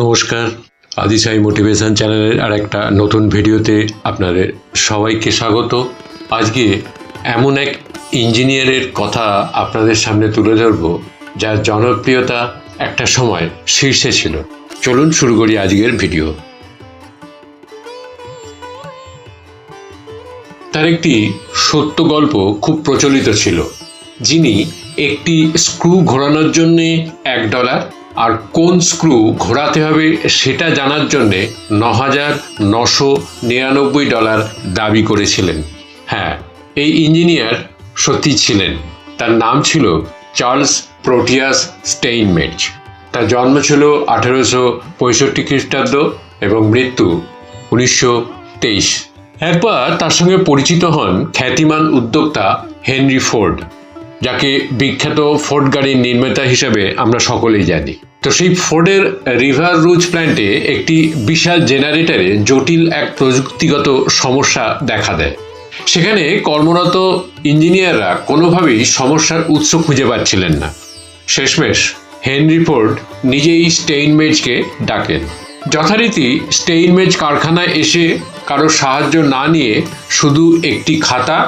নমস্কার। আদিসাই মোটিভেশন চ্যানেলের আর একটা নতুন ভিডিওতে আপনাদের সবাইকে স্বাগত। আজকে এমন এক ইঞ্জিনিয়ারের কথা আপনাদের সামনে তুলে ধরব, যার জনপ্রিয়তা একটা সময় শীর্ষে ছিল। চলুন শুরু করি আজকের ভিডিও। তার একটি সত্য গল্প খুব প্রচলিত ছিল, যিনি একটি স্ক্রু ঘোরানোর জন্যে এক ডলার আর কোন স্ক্রু ঘোরাতে হবে সেটা জানার জন্যে ন হাজার নশো নিরানব্বই ডলার দাবি করেছিলেন। হ্যাঁ এই ইঞ্জিনিয়ার সত্যি ছিলেন। তার নাম ছিল চার্লস প্রোটিয়াস স্টেইনমেটজ তার জন্ম ছিল আঠেরোশো পঁয়ষট্টি খ্রিস্টাব্দ এবং মৃত্যু উনিশশো তেইশ। একবার তার সঙ্গে পরিচিত হন খ্যাতিমান উদ্যোক্তা হেনরি ফোর্ড। যাকে বিখ্যাত ফোর্ড গাড়ির নির্মাতা হিসেবে আমরা সকলেই জানি। তো সেই ফোর্ডের রিভার রুজ প্ল্যান্টে একটি বিশাল জেনারেটরে জটিল এক প্রযুক্তিগত সমস্যা দেখা দেয়। সেখানে কর্মরত ইঞ্জিনিয়াররা কোনোভাবেই সমস্যার উৎস খুঁজে পাচ্ছিলেন না। শেষমেশ হেনরি ফোর্ড নিজেই স্টেইনমেজকে ডাকেন। যথারীতি স্টেইনমেজ কারখানায় এসে কারও সাহায্য না নিয়ে শুধু একটি খাতা,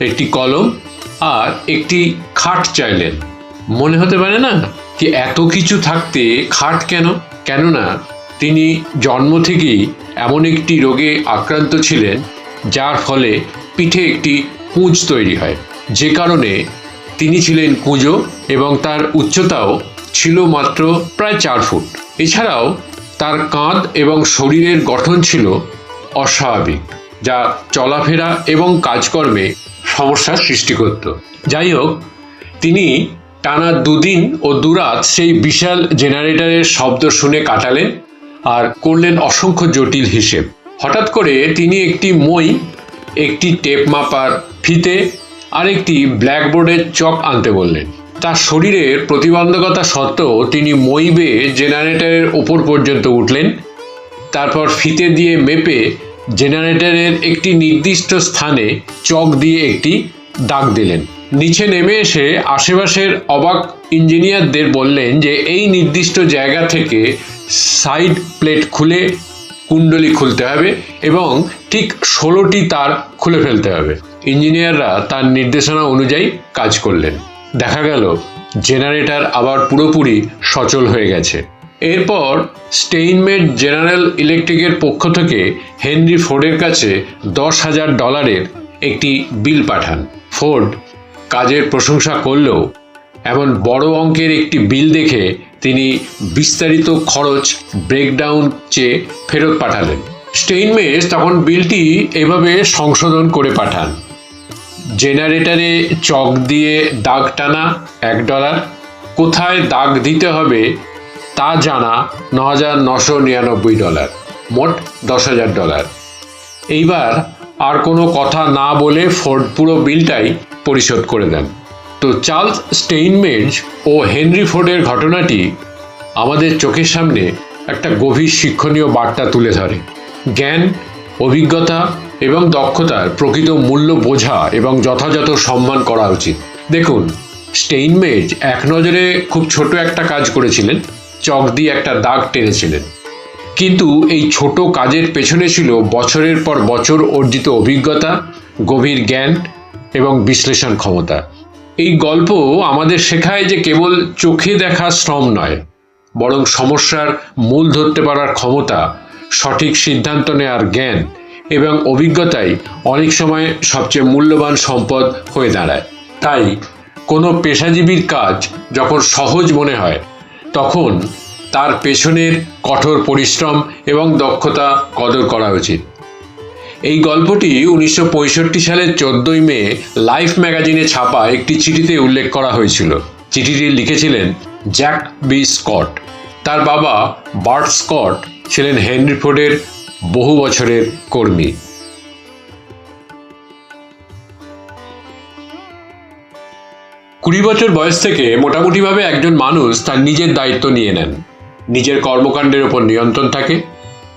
একটি কলম আর একটি খাট চাইলেন। মনে হতে পারে না যে এত কিছু থাকতে খাট কেন? কেননা তিনি জন্ম থেকেই এমন একটি রোগে আক্রান্ত ছিলেন, যার ফলে পিঠে একটি কুঁজ তৈরি হয়। যে কারণে তিনি ছিলেন কুঁজো এবং তার উচ্চতাও ছিল মাত্র প্রায় চার ফুট। এছাড়াও তার কাঁধ এবং শরীরের গঠন ছিল অস্বাভাবিক, যা চলাফেরা এবং কাজকর্মে সমস্যার সৃষ্টি করত। যাই হোক, তিনি টানা দুদিন ও দুরাত সেই বিশাল জেনারেটরের শব্দ শুনে কাটালেন আর করলেন অসংখ্য জটিল হিসেব। হঠাৎ করে তিনি একটি মই, একটি টেপ মাপার ফিতে আর একটি ব্ল্যাকবোর্ডের চক আনতে বললেন। তার শরীরের প্রতিবন্ধকতা সত্ত্বেও তিনি মই বেয়ে জেনারেটরের ওপর পর্যন্ত উঠলেন, তারপর ফিতে দিয়ে মেপে জেনারেটরের একটি নির্দিষ্ট স্থানে চক দিয়ে একটি দাগ দিলেন। নিচে নেমে এসে আশেপাশের অবাক ইঞ্জিনিয়ারদের বললেন যে, এই নির্দিষ্ট জায়গা থেকে সাইড প্লেট খুলে কুণ্ডলি খুলতে হবে এবং ঠিক ষোলোটি তার খুলে ফেলতে হবে। ইঞ্জিনিয়াররা তার নির্দেশনা অনুযায়ী কাজ করলেন। দেখা গেল, জেনারেটর আবার পুরোপুরি সচল হয়ে গেছে। এরপর স্টেইনমেড জেনারেল ইলেকট্রিকের পক্ষ থেকে হেনরি ফোর্ডের কাছে দশ হাজার ডলারের একটি বিল পাঠান। ফোর্ড কাজের প্রশংসা করলেও এমন বড় অঙ্কের একটি বিল দেখে তিনি বিস্তারিত খরচ ব্রেকডাউন চেয়ে ফেরত পাঠালেন। স্টেইনমেজ তখন বিলটি এভাবে সংশোধন করে পাঠান। জেনারেটরে চক দিয়ে দাগ টানা এক ডলার, কোথায় দাগ দিতে হবে তা জানা ন হাজার নশো নিরানব্বই ডলার, মোট দশ হাজার ডলার। এইবার আর কোনো কথা না বলে ফোর্ড পুরো বিলটাই পরিশোধ করে দেন। তো চার্লস স্টেইনমেজ ও হেনরি ফোর্ডের ঘটনাটি আমাদের চোখের সামনে একটা গভীর শিক্ষণীয় বার্তা তুলে ধরে। জ্ঞান, অভিজ্ঞতা এবং দক্ষতার প্রকৃত মূল্য বোঝা এবং যথাযথ সম্মান করা উচিত। দেখুন, স্টেইনমেজ এক নজরে খুব ছোট একটা কাজ করেছিলেন। চক দিয়ে একটা দাগ টেনেছিলেন। কিন্তু এই ছোট কাজের পেছনে ছিল বছরের পর বছর অর্জিত অভিজ্ঞতা, গভীর জ্ঞান এবং বিশ্লেষণ ক্ষমতা। এই গল্প আমাদের শেখায় যে কেবল চোখে দেখা শ্রম নয়, বরং সমস্যার মূল ধরতে পারার ক্ষমতা, সঠিক সিদ্ধান্ত নেওয়ার জ্ঞান এবং অভিজ্ঞতাই অনেক সময় সবচেয়ে মূল্যবান সম্পদ হয়ে দাঁড়ায়। তাই কোনো পেশাজীবীর কাজ যখন সহজ মনে হয় তখন তার পেছনের কঠোর পরিশ্রম এবং দক্ষতা কদর করা উচিত। এই গল্পটি উনিশশো পঁয়ষট্টি সালের চোদ্দই মে লাইফ ম্যাগাজিনে ছাপা একটি চিঠিতে উল্লেখ করা হয়েছিল। চিঠিটি লিখেছিলেন জ্যাক বি স্কট। তার বাবা বার্ট স্কট ছিলেন হেনরি ফোর্ডের বহু বছরের কর্মী। কুড়ি বছর বয়স থেকে মোটামুটিভাবে একজন মানুষ তার নিজের দায়িত্ব নিয়ে নেন। নিজের কর্মকাণ্ডের ওপর নিয়ন্ত্রণ থাকে।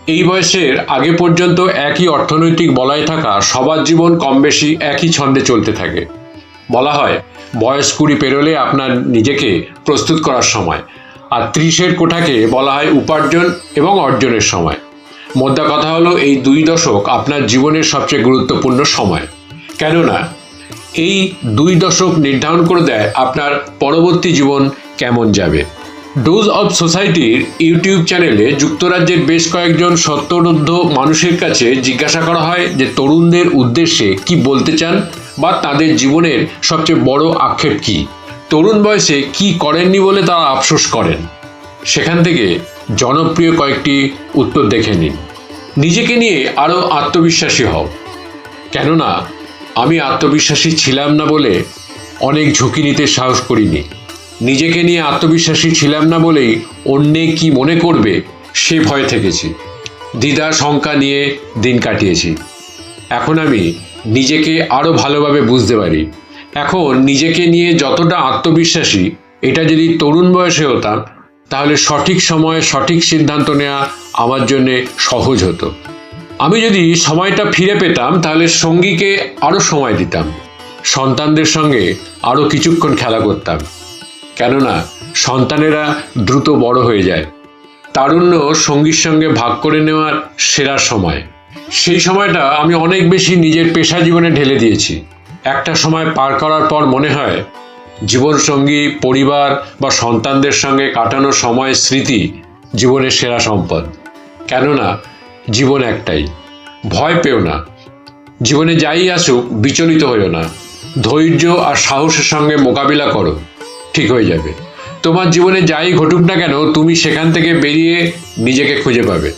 এই বয়সের আগে পর্যন্ত একই অর্থনৈতিক বলয় থাকা সবার জীবন কম বেশি একই ছন্দে চলতে থাকে। বলা হয়, বয়স কুড়ি পেরোলে আপনার নিজেকে প্রস্তুত করার সময়, আর ত্রিশের কোঠাকে বলা হয় উপার্জন এবং অর্জনের সময়। মোদ্দা কথা হলো, এই দুই দশক আপনার জীবনের সবচেয়ে গুরুত্বপূর্ণ সময়। কেননা এই দুই দশক নির্ধারণ করে দেয় আপনার পরবর্তী জীবন কেমন যাবে। ডোজ অব সোসাইটির ইউটিউব চ্যানেলে যুক্তরাজ্যের বেশ কয়েকজন সত্তরুদ্ধ মানুষের কাছে জিজ্ঞাসা করা হয় যে তরুণদের উদ্দেশ্যে কি বলতে চান বা তাদের জীবনের সবচেয়ে বড় আক্ষেপ কি। তরুণ বয়সে কি করেননি বলে তারা আফসোস করেন। সেখান থেকে জনপ্রিয় কয়েকটি উত্তর দেখে নিন। নিজেকে নিয়ে আরও আত্মবিশ্বাসী হও। কেননা আমি আত্মবিশ্বাসী ছিলাম না বলে অনেক ঝুঁকি নিতে সাহস করিনি। নিজেকে নিয়ে আত্মবিশ্বাসী ছিলাম না বলেই অন্যে কি মনে করবে, সে ভয় থেকেছি। দ্বিধা শঙ্কা নিয়ে দিন কাটিয়েছি। এখন আমি নিজেকে আরও ভালোভাবে বুঝতে পারি। এখন নিজেকে নিয়ে যতটা আত্মবিশ্বাসী, এটা যদি তরুণ বয়সে হতাম, তাহলে সঠিক সময়ে সঠিক সিদ্ধান্ত নেওয়া আমার জন্যে সহজ হতো। আমি যদি সময়টা ফিরে পেতাম, তাহলে সঙ্গীকে আরও সময় দিতাম। সন্তানদের সঙ্গে আরও কিছুক্ষণ খেলা করতাম। কেননা, সন্তানেরা দ্রুত বড় হয়ে যায়। তারুণ্য সঙ্গীর সঙ্গে ভাগ করে নেওয়ার সেরা সময়। সেই সময়টা আমি অনেক বেশি নিজের পেশা জীবনে ঢেলে দিয়েছি। একটা সময় পার করার পর মনে হয়, জীবনসঙ্গী, পরিবার বা সন্তানদের সঙ্গে কাটানো সময় স্মৃতি জীবনের সেরা সম্পদ। কেননা জীবন একটাই। ভয় পেও না। জীবনে যাই আসুক, বিচলিত হইও না। ধৈর্য আর সাহসের সঙ্গে মোকাবিলা করো। ঠিক হয়ে যাবে। তোমার জীবনে যাই ঘটুক না কেন, তুমি সেখান থেকে বেরিয়ে নিজেকে খুঁজে পাবে।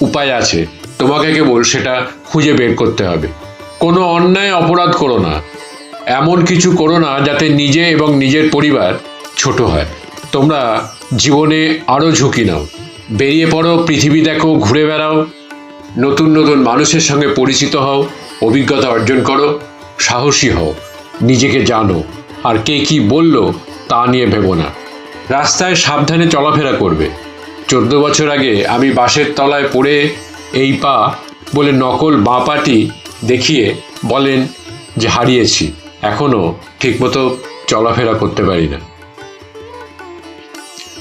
উপায় আছে। তোমাকে কেবল সেটা খুঁজে বের করতে হবে। কোনো অন্যায়, অপরাধ করো না। এমন কিছু করো না যাতে নিজে এবং নিজের পরিবার ছোট হয়। তোমরা জীবনে আরও ঝুঁকি নাও। বেরিয়ে পড়ো, পৃথিবী দেখো, ঘুরে বেড়াও। নতুন নতুন মানুষের সঙ্গে পরিচিত হও, অভিজ্ঞতা অর্জন করো, সাহসী হও, নিজেকে জানো, আর কে কি বলল তা নিয়ে ভেবো না। রাস্তায় সাবধানে চলাফেরা করবে। চোদ্দ বছর আগে আমি বাসের তলায় পড়ে এই পা বলে নকল বাঁ পাটি দেখিয়ে বলেন যে হারিয়েছি এখনও ঠিকমতো চলাফেরা করতে পারি না।